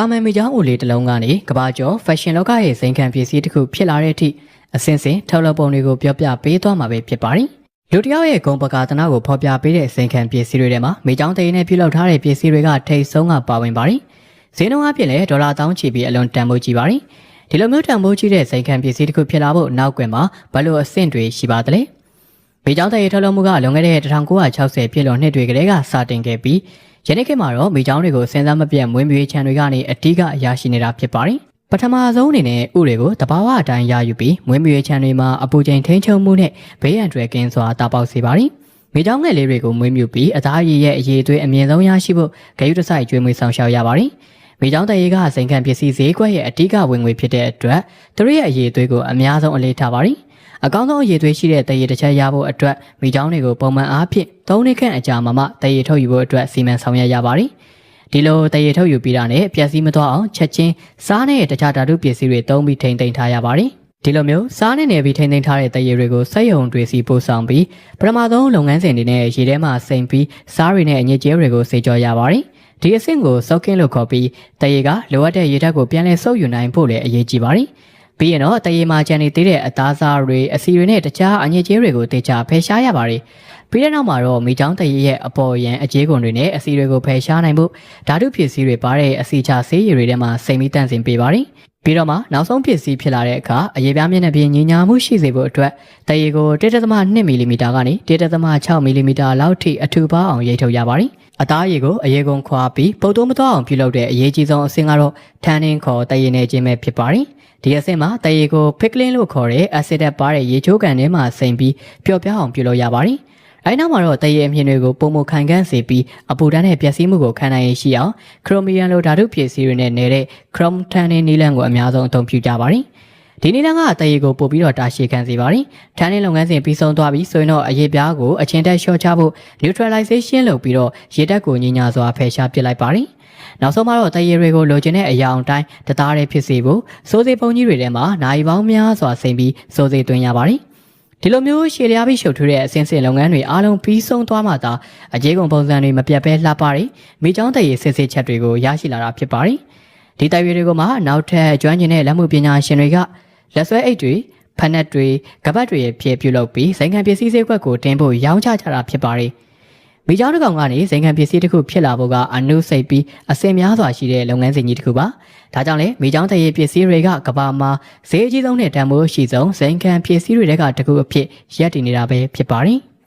တာမန်မီချောင်းအိုလေးတစ်လုံးကနေကဘာကျော်ဖက်ရှင်လောကရဲ့စိန်ခံပစ္စည်းတစ်ခုဖြစ်လာတဲ့အထိအစင်စင်ထုတ်လုပ်ပုံတွေကိုပြောပြပေးသွားမှာပဲဖြစ်ပါတယ်။လူတစ်ယောက်ရဲ့ဂုံပကာသနာကိုဖော်ပြပေးတဲ့စိန်ခံပစ္စည်းတွေထဲမှာမီချောင်းတရင်နဲ့ပြုလုပ်ထားတဲ့ပစ္စည်းတွေကထိတ်ဆုံးကပါဝင်ပါတယ်။ဈေးနှုန်းအပြင်လည်းဒေါ်လာတောင်းချီပြီးအလွန်တန်ဖိုးကြီးပါတယ်။ဒီလိုမျိုးတန်ဖိုးကြီးတဲ့စိန်ခံပစ္စည်းတစ်ခုဖြစ်လာဖို့နောက်ကွယ်မှာဘယ်လိုအဆင့်တွေရှိပါသလဲ။ မိချောင်းတရေထုတ်လုပ်မှုကလွန်ခဲ့တဲ့1960ပြည့်လွန်နှစ်တွေကတည်းကစတင်ခဲ့ပြီးယနေ့ခေတ်မှာတော့မိချောင်းတွေကိုစဉ်းစားမပြတ်မွေးမြူရေးခြံတွေကနေအတိကအရာရှိနေတာဖြစ်ပါတယ်။ပထမဆုံးအနေနဲ့ဥတွေကိုတဘာဝအတိုင်းရယူပြီးမွေးမြူရေးခြံတွေမှာအပူချိန်ထိန်းချုပ်မှုနဲ့ဘေးရန်တွေကင်းစွာတာပေါက်စေပါတယ်။မိချောင်းငယ်လေးတွေကိုမွေးမြူပြီးအသားရည်ရဲ့အရေးအသွေးအမြင့်ဆုံးရရှိဖို့ဂရုတစိုက်ကြွေးမွေးဆောင်ရှောက်ရပါတယ်။မိချောင်းတရေကစိန်ခံပစ္စည်းဈေးကွက်ရဲ့အတိကဝင်ငွေဖြစ်တဲ့အတွက်သူတို့ရဲ့အရေးအသွေးကိုအများဆုံးအလေးထားပါတယ်။ အကောင်းဆုံးအရေးသွေးရှိတဲ့တရေတစ်ချက်ရဖို့အတွက်မိချောင်းတွေကိုပုံမှန်အားဖြင့်၃နှစ်ခန့်အကြာမှမှတရေထုတ်ယူဖို့အတွက်စီမံဆောင်ရွက်ရပါတယ်။ဒီလိုတရေထုတ်ယူပြီးတာနဲ့ပျက်စီးမသွားအောင်ချက်ချင်းစားနဲ့တခြားဓာတုပစ္စည်းတွေသုံးပြီးထိမ့်သိမ်းထားရပါတယ်။ဒီလိုမျိုးစားနဲ့နယ်ပြီးထိမ့်သိမ်းထားတဲ့တရေတွေကိုစက်ရုံတွေစီပို့ဆောင်ပြီးပထမဆုံးလုပ်ငန်းစဉ်တွေနဲ့ရေထဲမှာစိမ်ပြီးစားတွေနဲ့အညစ်အကြေးတွေကိုစေကြောရပါတယ်။ဒီအဆင့်ကိုစောက်ကင်းလို့ခေါ်ပြီးတရေကလိုအပ်တဲ့ရေဓာတ်ကိုပြန်လည်စုပ်ယူနိုင်ဖို့လည်းအရေးကြီးပါတယ်။ ပြီးရင်တော့တရေမာချန်နေသေးတဲ့အသားစားတွေအစီတွေနဲ့တခြားအညစ်အကြေးတွေကိုတေချာဖယ်ရှားရပါတယ်။ ပြီးတဲ့နောက်မှာတော့မိချောင်းတရေရဲ့အပေါ်ယံအကြေးကုန်တွေနဲ့အစီတွေကိုဖယ်ရှားနိုင်ဖို့ဓာတုဖြစ်စည်းတွေပါတဲ့အစီချဆေးရည်တွေထဲမှာစိမ်ပြီးတန့်စင်ပေးပါတယ်။ပြီးတော့မှနောက်ဆုံးဖြစ်စည်းဖြစ်လာတဲ့အခါအရေပြားမျက်နှာပြင်ညင်ညာမှုရှိစေဖို့အတွက်တရေကို1.2မီလီမီတာကနေ1.6မီလီမီတာလောက်ထိအထူပါအောင်ရိတ်ထုတ်ရပါတယ်။အသားရည်ကိုအရေကုန်ခွာပြီးပုတ်တိုးမသွားအောင်ပြုလုပ်တဲ့အရေးကြီးဆုံးအဆင့်ကတော့ထန်းနှင်းခေါ်တရေနဲ့ခြင်းပဲဖြစ်ပါတယ်။ဒီအဆင့်မှာတရေကိုဖစ်ကလင်းလို့ခေါ်တဲ့အဆစ်တက်ပါတဲ့ရေချိုးကန်ထဲမှာစိမ်ပြီးပျော့ပြောင်းအောင်ပြုလုပ်ရပါတယ်။ အဲဒီနောက်မှာတော့တရေအမြင်တွေကိုပုံမခံကန့်စေပြီးအပူဓာတ်နဲ့ပျက်စီးမှုကိုခံနိုင်ရရှိအောင်ခရိုမီယမ်လိုဓာတုဖြစ်စီတွေနဲ့နေတဲ့ chrome tannin နီလန်ကိုအများဆုံးအသုံးပြုကြပါတယ်။ဒီနီလန်ကတရေကိုပို့ပြီးတော့တာရှည်ခံစေပါတယ်။ထန်းနှင်းလုပ်ငန်းစဉ်ပြီးဆုံးသွားပြီဆိုရင်တော့အရေပြားကိုအချင်းတက်လျှော့ချဖို့ neutralization လုပ်ပြီးတော့ရေဓာတ်ကိုညင်ညာစွာဖယ်ရှားပစ်လိုက်ပါတယ်။နောက်ဆုံးမှာတော့တရေတွေကိုလိုချင်တဲ့အရာအတိုင်းတသားတည်းဖြစ်စေဖို့စိုးစေပုံကြီးတွေထဲမှာနိုင်ပေါင်းများစွာစိမ်ပြီးစိုးစေသွင်းရပါတယ်။ ဒီလိုမျိုးရှည်လျားပြီးရှုပ်ထွေးတဲ့အစင်းစင်လုပ်ငန်းတွေအားလုံးပြီးဆုံးသွားမှသာအကြေးကုန်ပုံစံတွေမပြတ်ဘဲလှပတယ်မိချောင်းတရေစစ်စစ်ချက်တွေကိုရရှိလာတာဖြစ်ပါတယ်။ဒီတိုက်ရွေတွေကိုမှနောက်ထပ်ကျွမ်းကျင်တဲ့လက်မှုပညာရှင်တွေကလက်ဆွဲအိတ်တွေဖက်နက်တွေကပတ်တွေရဲ့ဖြစ်ပြုလုပ်ပြီးဆိုင်ငံပစ္စည်းစည်းကွက်ကိုတင်ဖို့ရောင်းချကြတာဖြစ်ပါတယ်။ မိချောင်းတစ်ကောင်ကနေဆိုင်ငံပစ္စည်းတစ်ခုဖြစ်လာဖို့ကအနုစိတ်ပြီးအစင်များစွာရှိတဲ့လုပ်ငန်းစဉ်ကြီးတစ်ခုပါ။ဒါကြောင့်လေမိချောင်းတရေပစ္စည်းတွေကကဘာမှာဈေးအကြီးဆုံးနဲ့တန်ဖိုးရှိဆုံးဆိုင်ငံပစ္စည်းတွေတဲကတစ်ခုအဖြစ်ရပ်တည်နေတာပဲဖြစ်ပါတယ်။